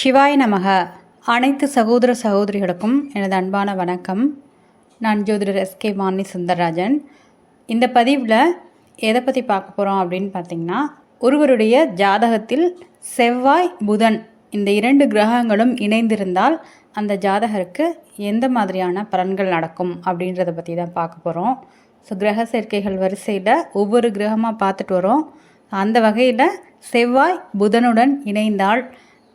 சிவாய நமக. அனைத்து சகோதர சகோதரிகளுக்கும் எனது அன்பான வணக்கம். நான் ஜோதிடர் எஸ்கே வாணி சுந்தரராஜன். இந்த பதிவில் எதை பற்றி பார்க்க போகிறோம் அப்படின்னு பார்த்தீங்கன்னா ஒருவருடைய ஜாதகத்தில் செவ்வாய் புதன் இந்த இரண்டு கிரகங்களும் இணைந்திருந்தால் அந்த ஜாதகருக்கு எந்த மாதிரியான பலன்கள் நடக்கும் அப்படின்றத பற்றி தான் பார்க்க போகிறோம் ஸோ கிரக சேர்க்கைகள் வரிசையில் ஒவ்வொரு கிரகமாக பார்த்துட்டு வரோம். அந்த வகையில் செவ்வாய் புதனுடன் இணைந்தால்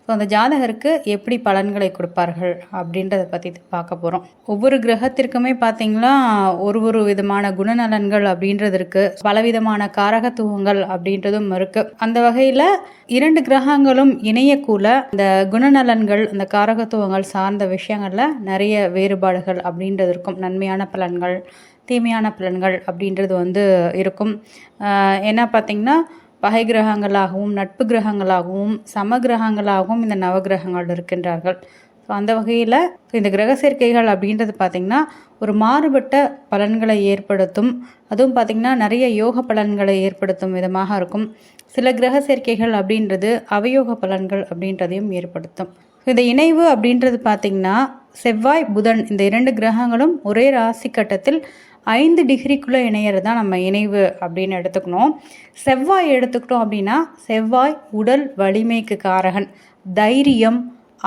ஸோ அந்த ஜாதகருக்கு எப்படி பலன்களை கொடுப்பார்கள் அப்படின்றத பற்றி பார்க்க போகிறோம் ஒவ்வொரு கிரகத்திற்குமே பார்த்தீங்கன்னா ஒரு ஒரு விதமான குணநலன்கள் அப்படின்றது இருக்குது பலவிதமான காரகத்துவங்கள் அப்படின்றதும் இருக்குது அந்த வகையில் இரண்டு கிரகங்களும் இணையக்கூட இந்த குணநலன்கள் அந்த காரகத்துவங்கள் சார்ந்த விஷயங்களில் நிறைய வேறுபாடுகள் அப்படின்றது இருக்கும். நன்மையான பலன்கள் தீமையான பலன்கள் அப்படின்றது வந்து இருக்கும். ஆஹ் என்ன பார்த்தீங்கன்னா பகை கிரகங்களாகவும் நட்பு கிரகங்களாகவும் சம கிரகங்களாகவும் இந்த நவகிரகங்கள் இருக்கின்றார்கள். ஸோ அந்த வகையில் இந்த கிரக சேர்க்கைகள் அப்படின்றது பார்த்திங்கன்னா ஒரு மாறுபட்ட பலன்களை ஏற்படுத்தும். அதுவும் பார்த்திங்கன்னா நிறைய யோக பலன்களை ஏற்படுத்தும் விதமாக இருக்கும். சில கிரக சேர்க்கைகள் அப்படின்றது அவயோக பலன்கள் அப்படின்றதையும் ஏற்படுத்தும். இந்த இணைவு அப்படின்றது பார்த்திங்கன்னா செவ்வாய் புதன் இந்த இரண்டு கிரகங்களும் ஒரே ராசி கட்டத்தில் ஐந்து டிகிரிக்குள்ளே இணையிறது தான் நம்ம இணைவு அப்படின்னு எடுத்துக்கணும். செவ்வாய் எடுத்துக்கிட்டோம் அப்படின்னா செவ்வாய் உடல் வலிமைக்கு காரகன். தைரியம்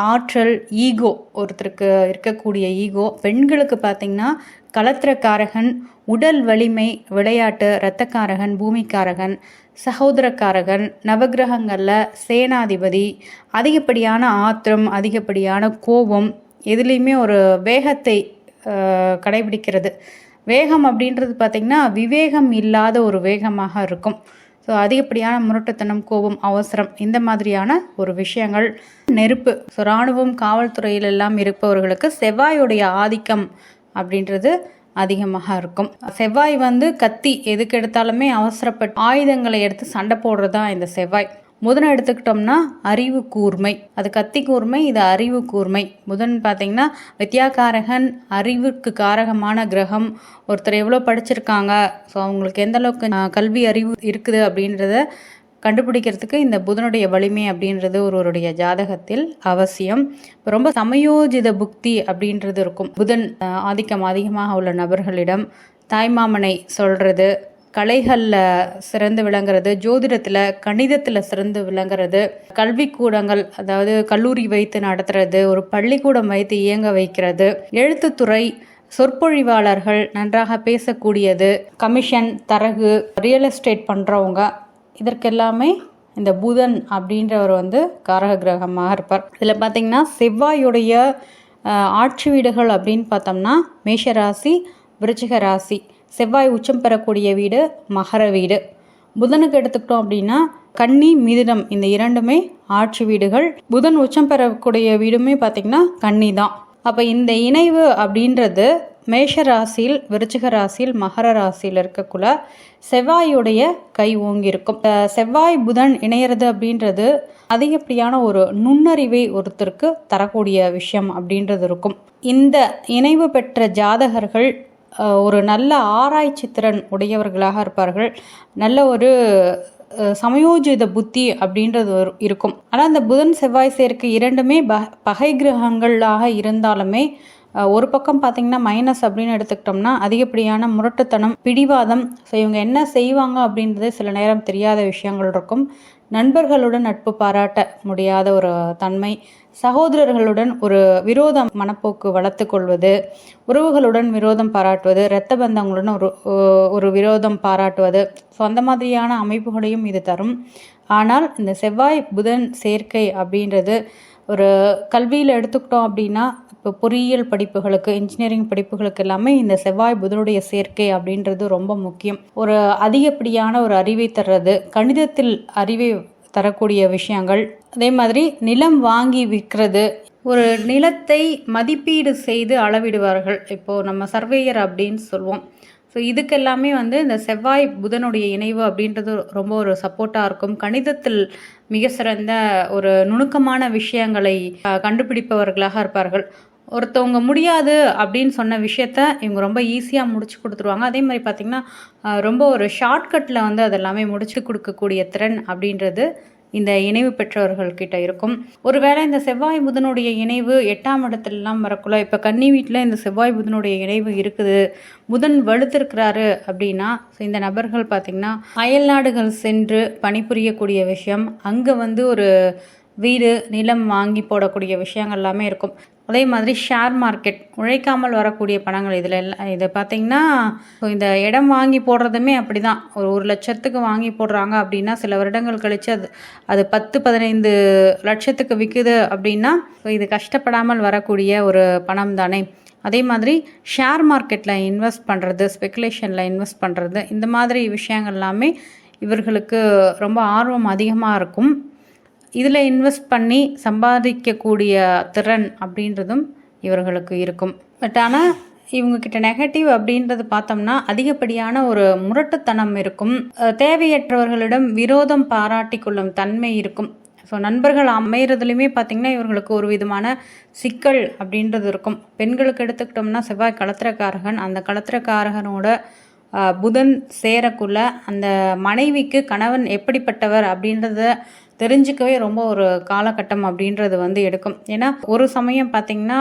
ஆற்றல் ஈகோ ஒருத்தருக்கு இருக்கக்கூடிய ஈகோ. பெண்களுக்கு பார்த்திங்கன்னா கலத்திரக்காரகன் உடல் வலிமை விளையாட்டு இரத்தக்காரகன் பூமிக்காரகன் சகோதரக்காரகன் நவகிரகங்களில் சேனாதிபதி அதிகப்படியான ஆத்திரம் அதிகப்படியான கோபம் எதுலேயுமே ஒரு வேகத்தை கடைபிடிக்கிறது. வேகம் அப்படின்றது பார்த்திங்கன்னா விவேகம் இல்லாத ஒரு வேகமாக இருக்கும். ஸோ அதிகப்படியான முரட்டுத்தனம் கோபம் அவசரம் இந்த மாதிரியான ஒரு விஷயங்கள். நெருப்பு. ஸோ இராணுவம் காவல்துறையிலெல்லாம் இருப்பவர்களுக்கு செவ்வாயுடைய ஆதிக்கம் அப்படின்றது அதிகமாக இருக்கும். செவ்வாய் வந்து கத்தி எதுக்கு எடுத்தாலுமே அவசரப்பட்டு ஆயுதங்களை எடுத்து சண்டை போடுறது தான் இந்த செவ்வாய். முதன் எடுத்துக்கிட்டோம்னா அறிவு கூர்மை. அது கத்தி கூர்மை இது அறிவு கூர்மை. புதன் பார்த்தீங்கன்னா வித்யாகாரகன் அறிவுக்கு காரகமான கிரகம். ஒருத்தர் எவ்வளோ படிச்சிருக்காங்க. ஸோ அவங்களுக்கு எந்த அளவுக்கு கல்வி அறிவு இருக்குது அப்படின்றத கண்டுபிடிக்கிறதுக்கு இந்த புதனுடைய வலிமை அப்படின்றது ஒருவருடைய ஜாதகத்தில் அவசியம். ரொம்ப சமயோஜித புக்தி அப்படின்றது இருக்கும். புதன் ஆதிக்கம் அதிகமாக உள்ள நபர்களிடம் தாய்மாமனை சொல்றது கலைகளில் சிறந்து விளங்குறது ஜோதிடத்தில் கணிதத்தில் சிறந்து விளங்குறது கல்விக்கூடங்கள் அதாவது கல்லூரி வைத்து நடத்துறது ஒரு பள்ளிக்கூடம் வைத்து இயங்க வைக்கிறது எழுத்துத்துறை சொற்பொழிவாளர்கள் நன்றாக பேசக்கூடியது கமிஷன் தரகு ரியல் எஸ்டேட் பண்ணுறவங்க இதற்கெல்லாமே இந்த புதன் அப்படின்றவர் வந்து காரக கிரகமாக இருப்பார். இதில் பார்த்தீங்கன்னா செவ்வாயுடைய ஆட்சி வீடுகள் அப்படின்னு பார்த்தோம்னா மேஷராசி விருச்சிக ராசி செவ்வாய் உச்சம் பெறக்கூடிய வீடு மகர வீடு. புதனுக்கு எடுத்துக்கிட்டோம் அப்படின்னா கன்னி மிதுனம் இந்த இரண்டுமே ஆட்சி வீடுகள். புதன் உச்சம் பெறக்கூடிய வீடுமே பார்த்திங்கன்னா கன்னி தான் அப்போ இந்த இணைவு அப்படின்றது மேஷ ராசியில் விருச்சிக ராசியில் மகர ராசியில் இருக்கக்குள்ள செவ்வாயுடைய கை ஓங்கியிருக்கும். செவ்வாய் புதன் இணையிறது அப்படின்றது அதிகப்படியான ஒரு நுண்ணறிவை ஒருத்தருக்கு தரக்கூடிய விஷயம் அப்படின்றது இருக்கும். இந்த இணைவு பெற்ற ஜாதகர்கள் ஒரு நல்ல ஆராய்ச்சி திறன் உடையவர்களாக இருப்பார்கள். நல்ல ஒரு சமயோஜித புத்தி அப்படின்றது இருக்கும். ஆனால் அந்த புதன் செவ்வாய் சேர்க்கை இரண்டுமே பகை கிரகங்களாக இருந்தாலுமே ஒரு பக்கம் பார்த்தீங்கன்னா மைனஸ் அப்படின்னு எடுத்துக்கிட்டோம்னா அதிகப்படியான முரட்டுத்தனம் பிடிவாதம். ஸோ இவங்க என்ன செய்வாங்க அப்படின்றது சில நேரம் தெரியாத விஷயங்கள் இருக்கும். நண்பர்களுடன் நட்பு பாராட்ட முடியாத ஒரு தன்மை சகோதரர்களுடன் ஒரு விரோத மனப்போக்கு வளர்த்து கொள்வது உறவுகளுடன் விரோதம் பாராட்டுவது இரத்த பந்தங்களுடன் ஒரு ஒரு விரோதம் பாராட்டுவது. ஸோ அந்த மாதிரியான அமைப்புகளையும் இது தரும். ஆனால் இந்த செவ்வாய் புதன் சேர்க்கை அப்படின்றது ஒரு கல்வியில் எடுத்துக்கிட்டோம் அப்படின்னா இப்போ பொறியியல் படிப்புகளுக்கு இன்ஜினியரிங் படிப்புகளுக்கு எல்லாமே இந்த செவ்வாய் புதனுடைய சேர்க்கை அப்படின்றது ரொம்ப முக்கியம். ஒரு அதிகப்படியான ஒரு அறிவை தர்றது கணிதத்தில் அறிவை தரக்கூடிய விஷயங்கள். அதே மாதிரி நிலம் வாங்கி விற்கிறது. ஒரு நிலத்தை மதிப்பீடு செய்து அளவிடுவார்கள். இப்போது நம்ம சர்வேயர் அப்படின்னு சொல்லுவோம் ஸோ இதுக்கெல்லாமே வந்து இந்த செவ்வாய் புதனுடைய இணைவு அப்படின்றது ரொம்ப ஒரு சப்போர்ட்டாக இருக்கும். கணிதத்தில் மிக சிறந்த ஒரு நுணுக்கமான விஷயங்களை கண்டுபிடிப்பவர்களாக இருப்பார்கள். ஒருத்தவங்க முடியாது அப்படின்னு சொன்ன விஷயத்த இவங்க ரொம்ப ஈஸியாக முடிச்சு கொடுத்துருவாங்க. அதே மாதிரி பார்த்திங்கன்னா ரொம்ப ஒரு ஷார்ட்கட்டில் வந்து அதெல்லாமே முடிச்சு கொடுக்கக்கூடிய திறன் அப்படின்றது இந்த இணைவு பெற்றவர்கள்கிட்ட இருக்கும். ஒருவேளை இந்த செவ்வாய் புதனுடைய இணைவு எட்டாம் இடத்துலலாம் வரக்குள்ள இப்போ கன்னி வீட்டில் இந்த செவ்வாய் புதனுடைய இணைவு இருக்குது. புதன் வலுத்திருக்கிறாரு அப்படின்னா ஸோ இந்த நபர்கள் பார்த்திங்கன்னா அயல் நாடுகள் சென்று பணிபுரியக்கூடிய விஷயம். அங்கே வந்து ஒரு வீடு நிலம் வாங்கி போடக்கூடிய விஷயங்கள் எல்லாமே இருக்கும். அதே மாதிரி ஷேர் மார்க்கெட் உழைக்காமல் வரக்கூடிய பணங்கள் இதில் எல்லாம் இதை பார்த்திங்கன்னா இந்த இடம் வாங்கி போடுறதுமே அப்படி தான் ஒரு ஒரு லட்சத்துக்கு வாங்கி போடுறாங்க அப்படின்னா சில வருடங்கள் கழித்து அது அது பத்து பதினைந்து லட்சத்துக்கு விற்குது அப்படின்னா இது கஷ்டப்படாமல் வரக்கூடிய ஒரு பணம் தானே. அதே மாதிரி ஷேர் மார்க்கெட்டில் இன்வெஸ்ட் பண்ணுறது ஸ்பெகுலேஷனில் இன்வெஸ்ட் பண்ணுறது இந்த மாதிரி விஷயங்கள் எல்லாமே இவர்களுக்கு ரொம்ப ஆர்வம் அதிகமாக இருக்கும். இதில் இன்வெஸ்ட் பண்ணி சம்பாதிக்கக்கூடிய திறன் அப்படின்றதும் இவர்களுக்கு இருக்கும். பட் ஆனால் இவங்கக்கிட்ட நெகட்டிவ் அப்படின்றது பார்த்தோம்னா அதிகப்படியான ஒரு முரட்டுத்தனம் இருக்கும். தேவையற்றவர்களிடம் விரோதம் பாராட்டி கொள்ளும் தன்மை இருக்கும். ஸோ நண்பர்கள் அமைகிறதுலையுமே பார்த்திங்கன்னா இவர்களுக்கு ஒரு விதமான சிக்கல் அப்படின்றது இருக்கும். பெண்களுக்கு எடுத்துக்கிட்டோம்னா செவ்வாய் களத்திரக்காரகன் அந்த களத்திரக்காரகனோட புதன் சேரக்குள்ள அந்த மனைவிக்கு கணவன் எப்படிப்பட்டவர் அப்படின்றத தெரிஞ்சுக்கவே ரொம்ப ஒரு காலகட்டம் அப்படின்றது வந்து எடுக்கும். ஏன்னா ஒரு சமயம் பார்த்திங்கன்னா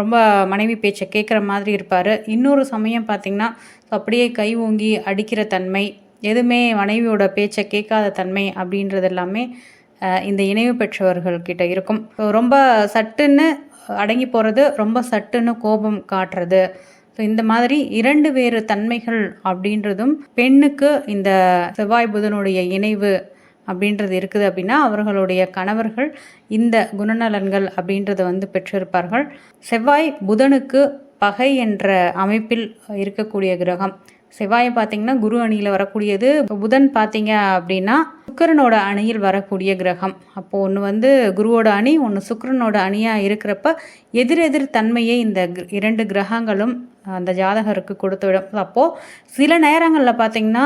ரொம்ப மனைவி பேச்சை கேட்குற மாதிரி இருப்பார். இன்னொரு சமயம் பார்த்திங்கன்னா அப்படியே கை ஓங்கி அடிக்கிற தன்மை எதுவுமே மனைவியோட பேச்சை கேட்காத தன்மை அப்படின்றது எல்லாமே இந்த இணைவு பெற்றவர்கள்கிட்ட இருக்கும். ரொம்ப சட்டுன்னு அடங்கி போகிறது ரொம்ப சட்டுன்னு கோபம் காட்டுறது. ஸோ இந்த மாதிரி இரண்டு வேறு தன்மைகள் அப்படின்றதும் பெண்ணுக்கு இந்த செவ்வாய் புதனுடைய இணைவு அப்படின்றது இருக்குது அப்படின்னா அவர்களுடைய கணவர்கள் இந்த குணநலன்கள் அப்படின்றத வந்து பெற்றிருப்பார்கள். செவ்வாய் புதனுக்கு பகை என்ற அமைப்பில் இருக்கக்கூடிய கிரகம். செவ்வாயை பார்த்தீங்கன்னா குரு அணியில் வரக்கூடியது. இப்போ புதன் பார்த்தீங்க அப்படின்னா சுக்கரனோட அணியில் வரக்கூடிய கிரகம். அப்போது ஒன்று வந்து குருவோட அணி ஒன்று சுக்கரனோட அணியாக இருக்கிறப்ப எதிரெதிர் தன்மையை இந்த இரண்டு கிரகங்களும் அந்த ஜாதகருக்கு கொடுத்துவிடும். அப்போது சில நேரங்களில் பார்த்தீங்கன்னா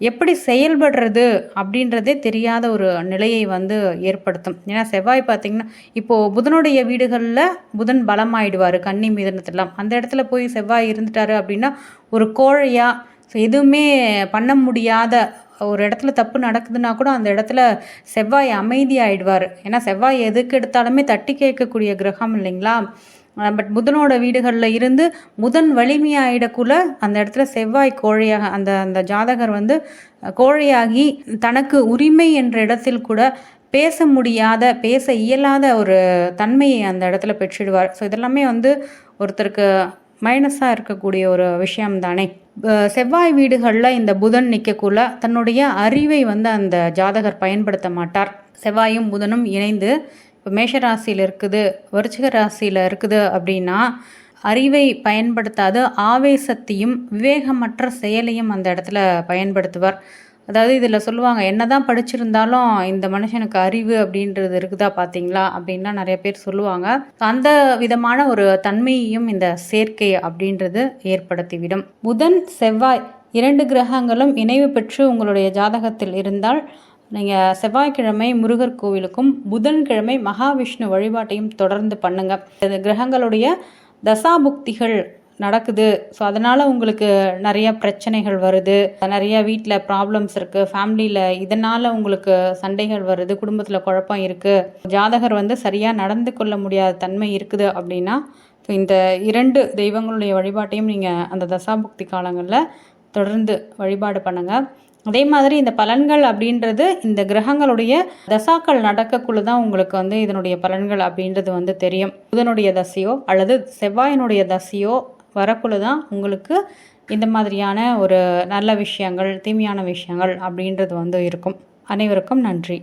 எப்படி செயல்படுறது அப்படின்றதே தெரியாத ஒரு நிலையை வந்து ஏற்படுத்தும். ஏன்னா செவ்வாய் பார்த்தீங்கன்னா இப்போது புதனுடைய வீடுகளில் புதன் பலமாயிடுவார் கன்னி மீதனத்திலாம் அந்த இடத்துல போய் செவ்வாய் இருந்துட்டாரு அப்படின்னா ஒரு கோழையாக ஸோ எதுவுமே பண்ண முடியாத ஒரு இடத்துல தப்பு நடக்குதுன்னா கூட அந்த இடத்துல செவ்வாய் அமைதியாயிடுவார். ஏன்னா செவ்வாய் எதுக்கு எடுத்தாலுமே தட்டி கேட்கக்கூடிய கிரகம் இல்லைங்களா? பட் புதனோட வீடுகளில் இருந்து புதன் வலிமையாயிடக்குள்ள அந்த இடத்துல செவ்வாய் கோழையாக அந்த அந்த ஜாதகர் வந்து கோழையாகி தனக்கு உரிமை என்ற இடத்தில் கூட பேச முடியாத பேச இயலாத ஒரு தன்மையை அந்த இடத்துல பெற்றிடுவார். ஸோ இதெல்லாமே வந்து ஒருத்தருக்கு மைனஸாக இருக்கக்கூடிய ஒரு விஷயம் தானே செவ்வாய் வீடுகளில் இந்த புதன் நிற்கக்குள்ள தன்னுடைய அறிவை வந்து அந்த ஜாதகர் பயன்படுத்த மாட்டார். செவ்வாயும் புதனும் இணைந்து இப்போ மேஷ ராசியில் இருக்குது விருச்சிக ராசியில் இருக்குது அப்படின்னா அறிவை பயன்படுத்தாது ஆவேசத்தையும் விவேகமற்ற செயலையும் அந்த இடத்துல பயன்படுத்துவார். அதாவது இதில் சொல்லுவாங்க என்னதான் படிச்சிருந்தாலும் இந்த மனுஷனுக்கு அறிவு அப்படின்றது இருக்குதா பார்த்தீங்களா அப்படின்லாம் நிறைய பேர் சொல்லுவாங்க. அந்த விதமான ஒரு தன்மையையும் இந்த சேர்க்கை அப்படின்றது ஏற்படுத்திவிடும். புதன் செவ்வாய் இரண்டு கிரகங்களும் இணைவு பெற்று உங்களுடைய ஜாதகத்தில் இருந்தால் நீங்கள் செவ்வாய்க்கிழமை முருகர் கோவிலுக்கும் புதன்கிழமை மகாவிஷ்ணு வழிபாட்டையும் தொடர்ந்து பண்ணுங்க. இது கிரகங்களுடைய தசாபுக்திகள் நடக்குது. ஸோ அதனால் உங்களுக்கு நிறைய பிரச்சனைகள் வருது. நிறைய வீட்டில் ப்ராப்ளம்ஸ் இருக்குது ஃபேமிலியில் இதனால் உங்களுக்கு சண்டைகள் வருது. குடும்பத்தில் குழப்பம் இருக்குது ஜாதகர் வந்து சரியாக நடந்து கொள்ள முடியாத தன்மை இருக்குது அப்படின்னா ஸோ இந்த இரண்டு தெய்வங்களுடைய வழிபாட்டையும் நீங்கள் அந்த தசாபுக்தி காலங்களில் தொடர்ந்து வழிபாடு பண்ணுங்கள் அதே மாதிரி இந்த பலன்கள் அப்படின்றது இந்த கிரகங்களுடைய தசாக்கள் நடக்கக்குள்ள தான் உங்களுக்கு வந்து இதனுடைய பலன்கள் அப்படின்றது வந்து தெரியும். புதனுடைய தசையோ அல்லது செவ்வாயினுடைய தசையோ வரக்குள்ள தான் உங்களுக்கு இந்த மாதிரியான ஒரு நல்ல விஷயங்கள் தீமையான விஷயங்கள் அப்படின்றது வந்து இருக்கும். அனைவருக்கும் நன்றி.